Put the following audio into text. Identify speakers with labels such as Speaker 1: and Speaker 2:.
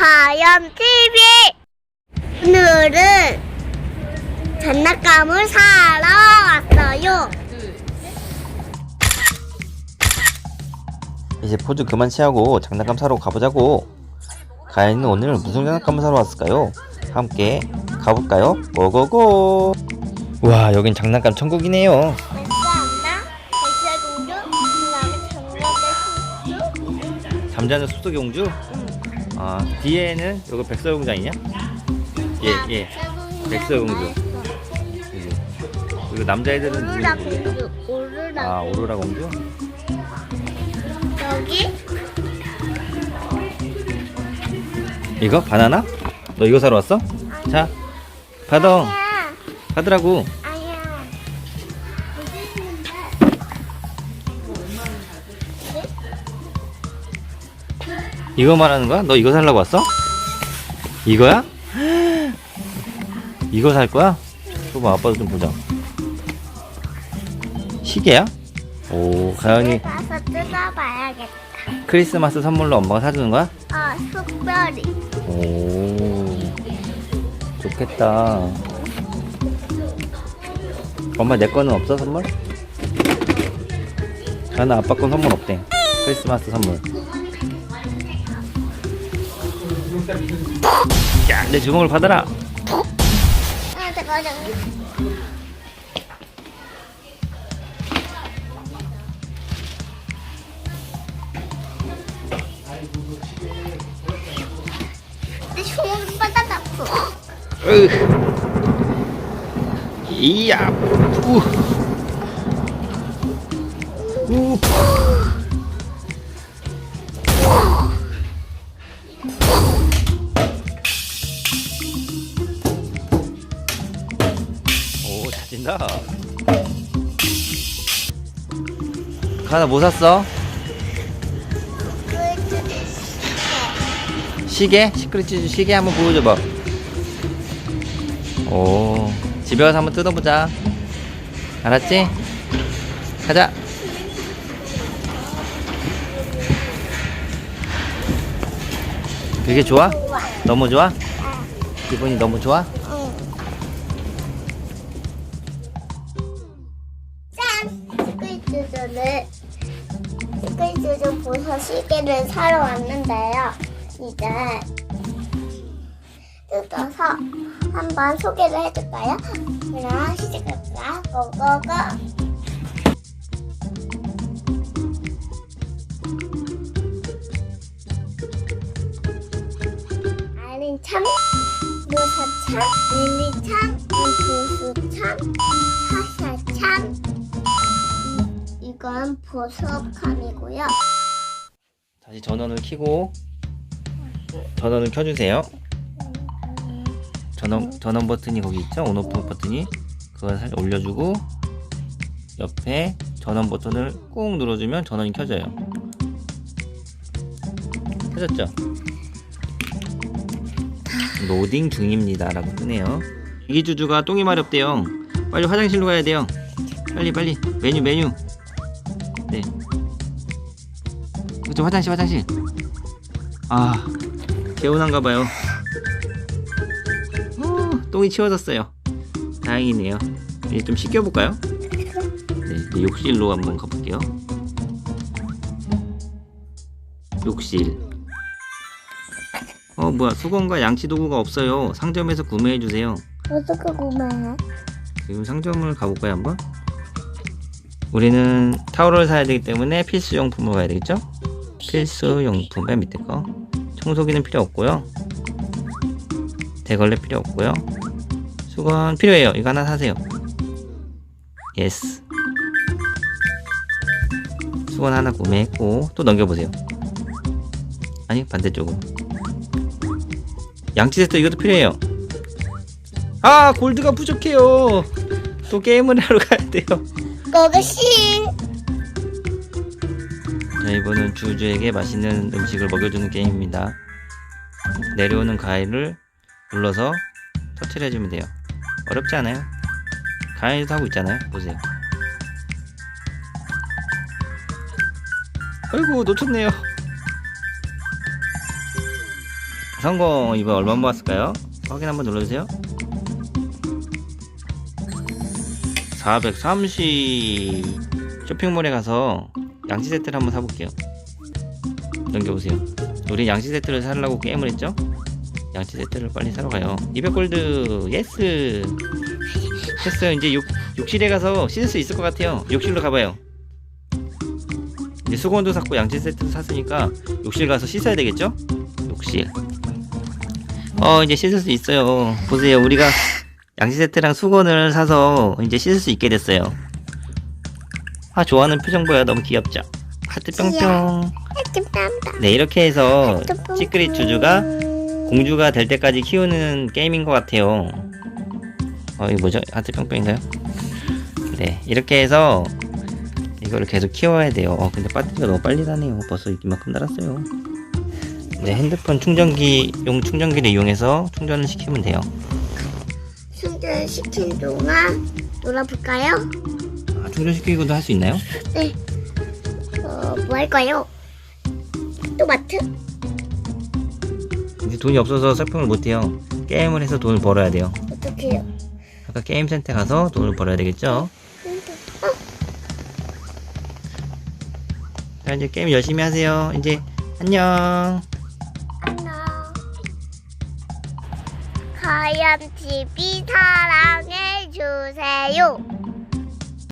Speaker 1: 가연 TV 오늘은 장난감을 사러 왔어요.
Speaker 2: 이제 포즈 그만 취하고 장난감 사러 가보자고. 가인은 오늘 무슨 장난감을 사러 왔을까요? 함께 가볼까요? 고고고! 와, 여긴 장난감 천국이네요. 잠자는 공주? 아, 뒤에는 요거 백설공주 아니냐? 예, 예. 백설공주. 그리고, 그리고 남자애들은
Speaker 1: 오로라
Speaker 2: 누구예요?
Speaker 1: 공주. 오로라.
Speaker 2: 아, 오로라 공주?
Speaker 1: 여기
Speaker 2: 이거? 바나나? 너 이거 사러 왔어? 자, 받아. 받으라고. 이거 말하는 거야? 너 이거 살라고 왔어? 이거야? 이거 살 거야? 줘봐 아빠도 좀 보자 시계야? 오 가연이
Speaker 1: 가서 뜯어봐야겠다.
Speaker 2: 크리스마스 선물로 엄마가 사주는 거야?
Speaker 1: 어, 숙별이.
Speaker 2: 오 좋겠다 엄마 내 거는 없어 선물? 가연아 아빠 건 선물 없대 크리스마스 선물 야 내 주먹을 받아라
Speaker 1: 아, 잠깐, 잠깐. 내 빠져나고.
Speaker 2: 으. 이야 우. 우. 찐다. 가나 뭐 샀어? 시계? 시크릿 시계 한번 보여줘봐. 오, 집에 가서 한번 뜯어보자. 알았지? 가자. 그게 좋아? 너무 좋아? 기분이 너무 좋아?
Speaker 1: 보서 시계를 사러 왔는데요. 이제 뜯어서 한번 소개를 해줄까요? 그럼 시작합니다. 고고고! 아린참, 무사참, 릴리참, 부수참, 사사참, 이- 이건 보석함이고요.
Speaker 2: 다시 전원을 켜고 전원을 켜주세요. 전원 전원 버튼이 거기 있죠? 온오프 버튼이 그걸 살짝 올려주고 옆에 전원 버튼을 꾹 눌러주면 전원이 켜져요. 켜졌죠? 로딩 중입니다라고 뜨네요. 이기 주주가 똥이 마렵대요. 빨리 화장실로 가야 돼요. 빨리 빨리 메뉴 메뉴. 네. 그쵸 화장실 화장실. 아 개운한가 봐요. 어, 똥이 치워졌어요. 다행이네요. 이제 좀 씻겨볼까요? 네, 욕실로 한번 가볼게요. 욕실. 어 뭐야 수건과 양치 도구가 없어요. 상점에서 구매해 주세요.
Speaker 1: 어떻게 구매해?
Speaker 2: 지금 상점을 가볼까요 한번? 우리는 타월을 사야 되기 때문에 필수 용품을 가야 되겠죠? 필수 용품 맨 밑에 거. 청소기는 필요 없고요. 대걸레 필요 없고요. 수건 필요해요. 이거 하나 사세요. 예스 수건 하나 구매했고 또 넘겨보세요. 아니 반대쪽으로. 양치 세트 이것도 필요해요. 아 골드가 부족해요. 또 게임을 하러 가야 돼요.
Speaker 1: 그것이
Speaker 2: 자, 이번은 주주에게 맛있는 음식을 먹여주는 게임입니다. 내려오는 가위를 눌러서 터치를 해주면 돼요. 어렵지 않아요. 가위도 하고 있잖아요. 보세요. 아이고 놓쳤네요. 성공 이번 얼마 모았을까요? 확인 한번 눌러주세요 430 쇼핑몰에 가서 양치 세트를 한번 사볼게요. 넘겨보세요. 우리 양치 세트를 사려고 게임을 했죠? 양치 세트를 빨리 사러 가요. 200골드 예스! 됐어요 이제 욕, 욕실에 가서 씻을 수 있을 것 같아요. 욕실로 가봐요. 이제 수건도 샀고 양치 세트도 샀으니까 욕실 가서 씻어야 되겠죠? 욕실. 어 이제 씻을 수 있어요. 보세요. 우리가 양치 세트랑 수건을 사서 이제 씻을 수 있게 됐어요 아 좋아하는 표정 보여 너무 귀엽죠? 하트 뿅뿅
Speaker 1: 감사합니다.
Speaker 2: 네 이렇게 해서 찌끄리 주주가 공주가 될 때까지 키우는 게임인 것 같아요. 어, 이거 뭐죠? 하트 뿅뿅인가요? 네, 이렇게 해서 이거를 계속 키워야 돼요. 어, 근데 배터리가 너무 빨리 다네요. 벌써 이만큼 달았어요. 네, 핸드폰 충전기용 충전기를 이용해서 충전을 시키면 돼요.
Speaker 1: 충전 시킨 동안 놀아볼까요?
Speaker 2: 아, 충전시키기도 할 수 있나요?
Speaker 1: 네. 어, 뭐 할까요? 또 마트?
Speaker 2: 근데 돈이 없어서 서핑을 못해요. 게임을 해서 돈을 벌어야 돼요.
Speaker 1: 어떡해요?
Speaker 2: 아까 게임 센터 가서 돈을 벌어야 되겠죠? 자, 이제 게임 열심히 하세요. 이제 안녕.
Speaker 1: 안녕. 하얀 TV 사랑해 주세요.